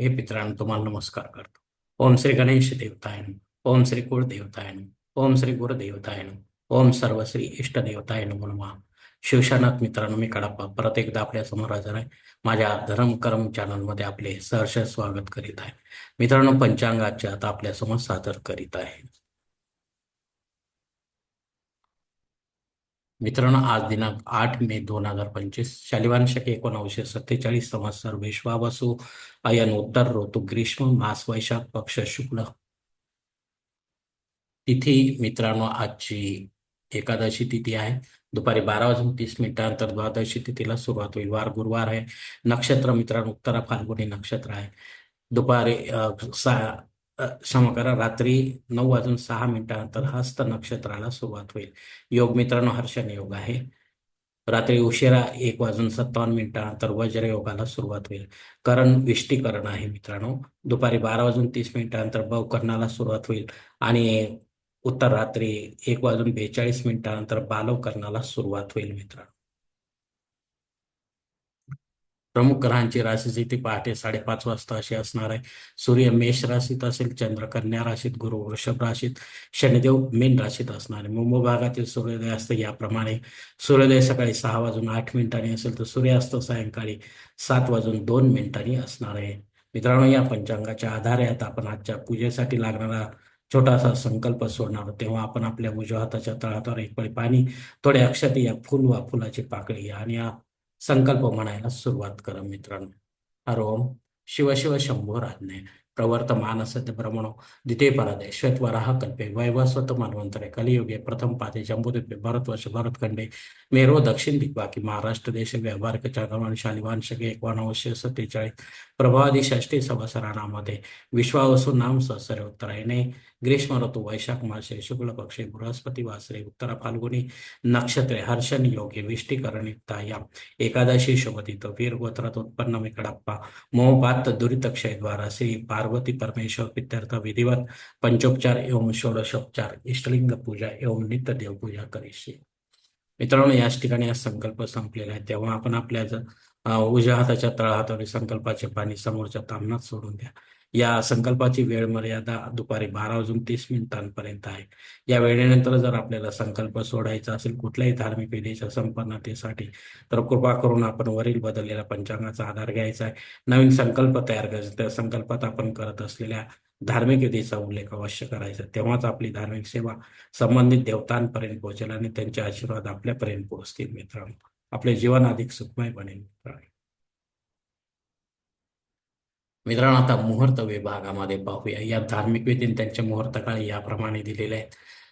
हे मित्रांनो तुम्हाला नमस्कार करतो. ओम श्री गणेश देवतायन ओम श्री कुळ देवतायन ओम श्री गुरु देवतायन ओम सर्व श्री इष्ट देवतायन म्हणून शिवशानाथ मित्रांनो मी कडाप्पा परत एकदा आपल्यासमोर हजर आहे. माझ्या धर्म कर्म चॅनलमध्ये आपले सहर्ष स्वागत करीत आहे. मित्रांनो पंचांगाचे आता आपल्यासमोर सादर करीत आहे. मित्रांनो आज दिनांक आठ मे दोन हजार पंचवीस शालिवान शके सत्तेचाळीस सत्तेचाळीस संवत्सर विश्वावसु अयन उत्तर ऋतू ग्रीष्म मास वैशाख पक्ष शुक्ल. तिथी मित्रांनो आजची एकादशी तिथी आहे. दुपारी बारा वाजून तीस मिनिटांनंतर द्वादशी तिथीला सुरुवात होईल. वार गुरुवार आहे. नक्षत्र मित्रांनो उत्तरा फाल्गुनी नक्षत्र आहे. दुपारी क्षमा करा रात्री नऊ वाजून सहा मिनिटानंतर हस्त नक्षत्राला सुरुवात होईल. योग मित्रांनो हर्षण योग आहे. रात्री उशिरा एक वाजून सत्तावन्न मिनिटानंतर वज्र योगाला सुरुवात होईल. करण विष्टीकरण आहे मित्रांनो. दुपारी बारा वाजून तीस मिनिटानंतर बवकर्णाला सुरुवात होईल आणि उत्तर रात्री एक वाजून बेचाळीस मिनिटानंतर बालवकरणाला सुरुवात होईल मित्रांनो. प्रमुख ग्रहांची राशी स्थिती पहाटे साडेपाच वाजता अशी असणार आहे. सूर्य मेष राशीत असेल चंद्र कन्या राशीत गुरु वृषभ राशीत शनिदेव मीन राशीत असणार आहे. मुंबई भागातील सूर्योदय असतं याप्रमाणे. सूर्योदय सकाळी सहा वाजून आठ मिनिटांनी असेल तर सूर्यास्त सायंकाळी सात वाजून दोन मिनिटांनी असणार आहे. मित्रांनो या पंचांगाच्या आधारे आता आपण आजच्या पूजेसाठी लागणारा छोटासा संकल्प सोडणार तेव्हा आपण आपल्या उजव्या हाताच्या तळातावर एक पळी पाणी थोडे अक्षत या फुल वा फुलाची पाकळी आणि या संकल्प म्हणायला सुरुवात करा मित्रांनो. हर ओम. शिव शिव शंभो राज्ञे. प्रवर्तमान सत्य ब्रह्मणो. द्वितीय परादे श्वेतवराह कल्पे. वैवस्वत मानवंतरे. कलियुगे प्रथम पादे जम्बुद्वीपे भरतवर्ष भरतखंडे मेरो दक्षिण दिग्वाकी महाराष्ट्र देश व्यावहारिक चांद्रमान शालिवान शके एकोणावीसशे सत्तेचाळीस. प्रभावादी षष्टी संवत्सरामध्ये विश्वावसु नाम सहस्र उत्तरायणे ग्रीष्म ऋतु वैशाख मासे शुक्ल पक्षे बृहस्पती वासरे उत्तरा फाल्गुनी नक्षत्रे हर्षण योगे विष्टीकरणयुक्तायाम एकादशी शोभतीत वीर गोत्रात उत्पन्न विकडाप्पा मोहपात दुरितक्षयद्वारा श्री पार्वती परमेश्वर पित्यर्थ विधिवत पंचोपचार एवं षोडशोपचार इष्टलिंग पूजा एवं नित्य देवपूजा करीशी मित्रांनो याच ठिकाणी हा संकल्प संपलेला आहे. तेव्हा आपण आपल्या उजव्या हाताच्या तळहातावर संकल्पाचे पाणी समोरच्या तामणात सोडून द्या. या संकल्पाची वेळ मर्यादा दुपारी बारा वाजून तीस मिनिटांपर्यंत आहे. या वेळेनंतर जर आपल्याला संकल्प सोडायचा असेल कुठल्याही धार्मिक विधीच्या संपन्नतेसाठी तर कृपा करून आपण वरील बदललेल्या पंचांगाचा आधार घ्यायचा आहे. नवीन संकल्प तयार करायचा त्या संकल्पात आपण करत असलेल्या धार्मिक विधीचा उल्लेख अवश्य करायचा. तेव्हाच आपली धार्मिक सेवा संबंधित देवतांपर्यंत पोहोचेल आणि त्यांचे आशीर्वाद आपल्यापर्यंत पोहोचतील मित्रांनो. आपले जीवन अधिक सुखमय बनेल. मित्रांनो आता मुहूर्त विभागामध्ये पाहूया. या धार्मिक विधीने त्यांचे मुहूर्त काळ याप्रमाणे दिलेले आहेत.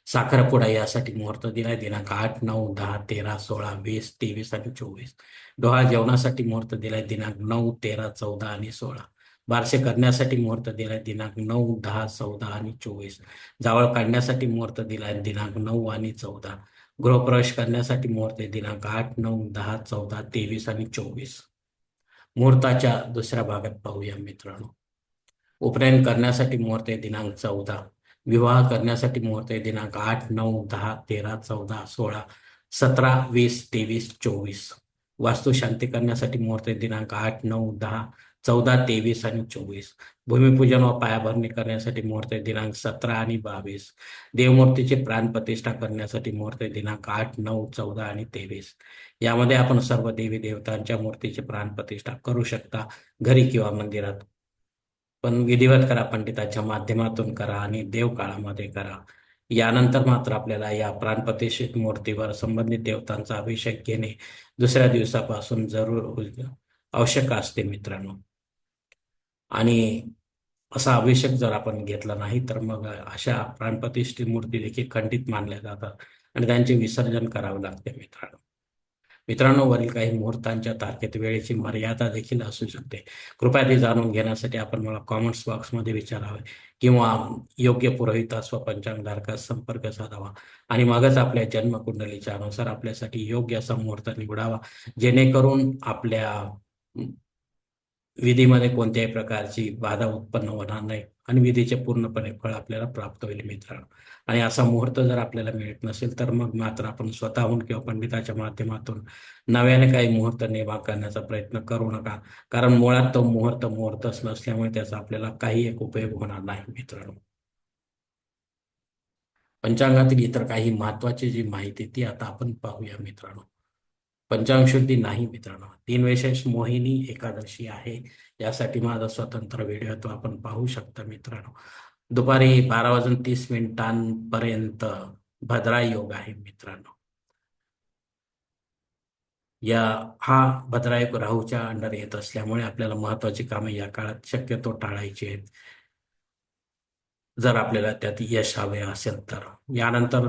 साखरपुडा यासाठी मुहूर्त दिलाय. दिनांक आठ नऊ दहा तेरा सोळा वीस तेवीस आणि चोवीस. डोहा जेवणासाठी मुहूर्त दिलाय. दिनांक नऊ तेरा चौदा आणि सोळा. बारसे करण्यासाठी मुहूर्त दिलाय. दिनांक नऊ दहा चौदा आणि चोवीस. जावळ काढण्यासाठी मुहूर्त दिलाय. दिनांक नऊ आणि चौदा. गृहप्रवेश करण्यासाठी मुहूर्त आहे. दिनांक आठ नऊ दहा चौदा तेवीस आणि चोवीस. मुहूर्ताच्या दुसऱ्या भागात पाहूया मित्रांनो. उपनयन करण्यासाठी मुहूर्त आहे दिनांक चौदा. विवाह करण्यासाठी मुहूर्त आहे दिनांक आठ नऊ दहा तेरा चौदा सोळा सतरा वीस तेवीस चोवीस. वास्तुशांती करण्यासाठी मुहूर्त आहे दिनांक आठ नऊ दहा चौदा तेवीस आणि चोवीस. भूमिपूजन व पायाभरणी करण्यासाठी मुहूर्त दिनांक सतरा आणि बावीस. देवमूर्तीची प्राणप्रतिष्ठा करण्यासाठी मुहूर्त दिनांक आठ नऊ चौदा आणि तेवीस. यामध्ये आपण सर्व देवी देवतांच्या मूर्तीची प्राणप्रतिष्ठा करू शकता घरी किंवा मंदिरात. पण विधिवत करा पंडिताच्या माध्यमातून करा आणि देवकाळामध्ये करा. यानंतर मात्र आपल्याला या प्राणप्रतिष्ठित मूर्तीवर संबंधित देवतांचा अभिषेक घेणे दुसऱ्या दिवसापासून जरूर आवश्यक असते मित्रांनो. आणि असा अभिषेक जर आपण घेतला नाही तर मग अशा प्राणप्रतिष्ठित मूर्ती देखील खंडित मानल्या जातात आणि त्यांचे विसर्जन करावे लागते मित्रांनो. मित्रांनो वरील काही मुहूर्तांच्या तारखेत वेळेची मर्यादा देखील असू शकते. कृपया ते जाणून घेण्यासाठी आपण मला कॉमेंट्स बॉक्समध्ये विचारावे किंवा योग्य पुरोहितास व पंचांगधारकास संपर्क साधावा आणि मगच आपल्या जन्मकुंडलीच्या अनुसार आपल्यासाठी योग्य असा मुहूर्त निवडावा जेणेकरून आपल्या विधीमध्ये कोणत्याही प्रकारची बाधा उत्पन्न होणार नाही आणि विधीचे पूर्णपणे फळ आपल्याला प्राप्त होईल मित्रांनो. आणि असा मुहूर्त जर आपल्याला मिळत नसेल तर मग मात्र आपण स्वतःहून किंवा पंडिताच्या माध्यमातून नव्याने काही मुहूर्त निर्माण करण्याचा प्रयत्न करू नका. कारण मुळात तो मुहूर्त मुहूर्तच नसल्यामुळे त्याचा आपल्याला काही एक उपयोग होणार नाही मित्रांनो. पंचांगातील इतर काही महत्वाची जी माहिती ती आता आपण पाहूया मित्रांनो. पंचांगशुद्धी नाही मित्रांनो. तीन विशेष मोहिनी एकादशी आहे. यासाठी माझा स्वतंत्र व्हिडिओ तो आपण पाहू शकता मित्रांनो. दुपारी बारा वाजून तीस मिनिटांपर्यंत भद्रा योग आहे मित्रांनो. या हा भद्रायोग राहूच्या अंडर येत असल्यामुळे आपल्याला महत्वाची कामे या काळात शक्यतो टाळायची आहेत. जर आपल्याला त्यात यश हवे असेल तर. यानंतर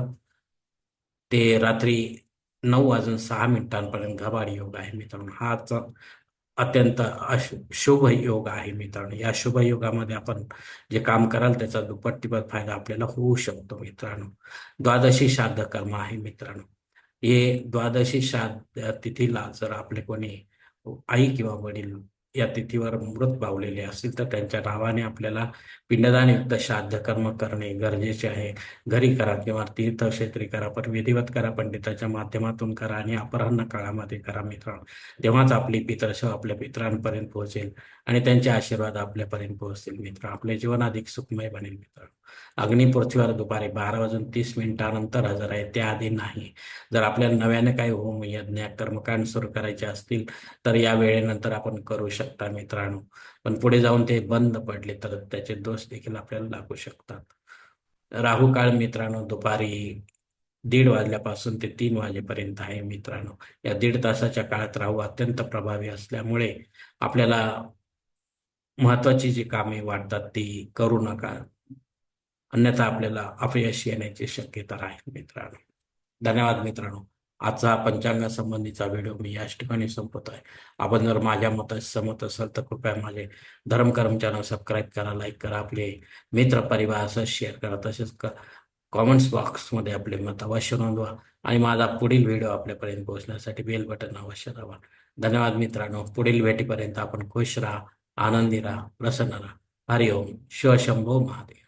ते रात्री नऊ वाजून सहा मिनिटांपर्यंत घबाड योग आहे मित्रांनो. हाच अत्यंत शुभ योग आहे मित्रांनो. या शुभ योगामध्ये आपण जे काम कराल त्याचा दुप्पट तिप्पट फायदा आपल्याला होऊ शकतो मित्रांनो. द्वादशी श्राद्ध कर्म आहे मित्रांनो. हे द्वादशी श्राद्ध तिथीला जर आपले कोणी आई किंवा वडील या तिथीवर मृत पावलेले असतील तर त्यांच्या नावाने आपल्याला पिंडदान युक्त श्राद्ध कर्म करणे गरजेचे आहे. घरी करा किंवा तीर्थक्षेत्री करा पण विधिवत करा पंडिताच्या माध्यमातून करा आणि अपराह्न काळामध्ये करा मित्रांनो. तेव्हाच आपली पितरशव आपल्या पित्रांपर्यंत पोहोचेल आणि त्यांचे आशीर्वाद आपल्यापर्यंत पोहोचतील मित्र आपले जीवन अधिक सुखमय बनेल मित्रांनो. अग्नी पृथ्वीवर दुपारी बारा वाजून तीस मिनिटानंतर हजर आहे. त्याआधी नाही. जर आपल्याला नव्याने काही होम यज्ञ कर्मकांड सुरू करायचे असतील तर या वेळेनंतर आपण करू शकतो. मित्रांनो. पण पुढे जाऊन ते बंद पडले तर त्याचे दोष देखील आपल्याला लागू शकतात. राहू काळ मित्रांनो दुपारी दीड वाजल्यापासून ते तीन वाजेपर्यंत आहे मित्रांनो. या दीड तासाच्या काळात राहू अत्यंत प्रभावी असल्यामुळे आपल्याला महत्वाची जी कामे वाटतात ती करू नका. अन्यथा आपल्याला अपयश येण्याची शक्यता आहे मित्रांनो. धन्यवाद मित्रांनो. आजचा पंचांगासंबंधीचा व्हिडिओ मी याच ठिकाणी संपवत आहे आपण जर माझ्या मता सहमत असाल तर कृपया माझे धर्मकर्म चॅनल सबस्क्राईब करा लाईक करा आपले मित्र परिवार असं शेअर करा. तसेच कॉमेंट्स बॉक्समध्ये आपले मत अवश्य नोंदवा आणि माझा पुढील व्हिडिओ आपल्यापर्यंत पोहोचण्यासाठी बेल बटन अवश्य दाबा. धन्यवाद मित्रांनो. पुढील भेटीपर्यंत आपण खुश राहा आनंदी राहा प्रसन्न राहा. हरिओम. शिवशंभो महादेव.